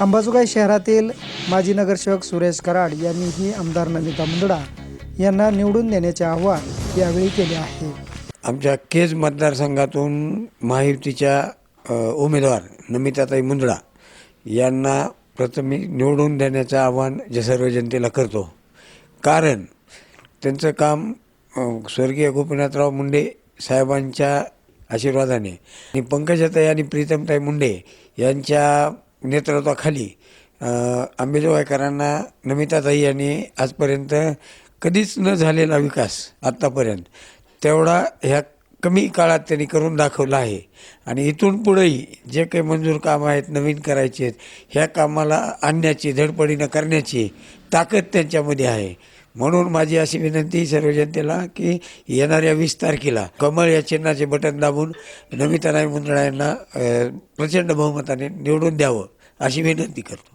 अंबाजोगाई शहरातील माजी नगरसेवक सुरेश कराड यांनीही आमदार नमिता मुंदडा यांना निवडून देण्याचे आवाहन यावेळी केले आहे. आमच्या केज मतदारसंघातून महायुतीच्या उमेदवार नमिताताई मुंदडा यांना प्रथम मी निवडून देण्याचं आवाहन जे सर्व जनतेला करतो. कारण त्यांचं काम स्वर्गीय गोपीनाथराव मुंडे साहेबांच्या आशीर्वादाने आणि पंकजाताई आणि प्रीतमताई मुंडे यांच्या नेतृत्वाखाली अ, आंबेजोगाईकरांना नमिताताई यांनी आजपर्यंत कधीच न झालेला विकास आत्तापर्यंत तेवढा ह्या कमी काळात त्यांनी करून दाखवला आहे. आणि इथून पुढेही जे काही मंजूर कामं आहेत नवीन करायचे आहेत ह्या कामाला आणण्याची धडपडीनं करण्याची ताकद त्यांच्यामध्ये आहे. म्हणून माझी अशी विनंती सर्व जनतेला की येणाऱ्या वीस तारखेला कमळ या चिन्हाचे बटन दाबून नमिताराय मुंदळा यांना प्रचंड बहुमताने निवडून द्यावं. अशी विनंती करतो.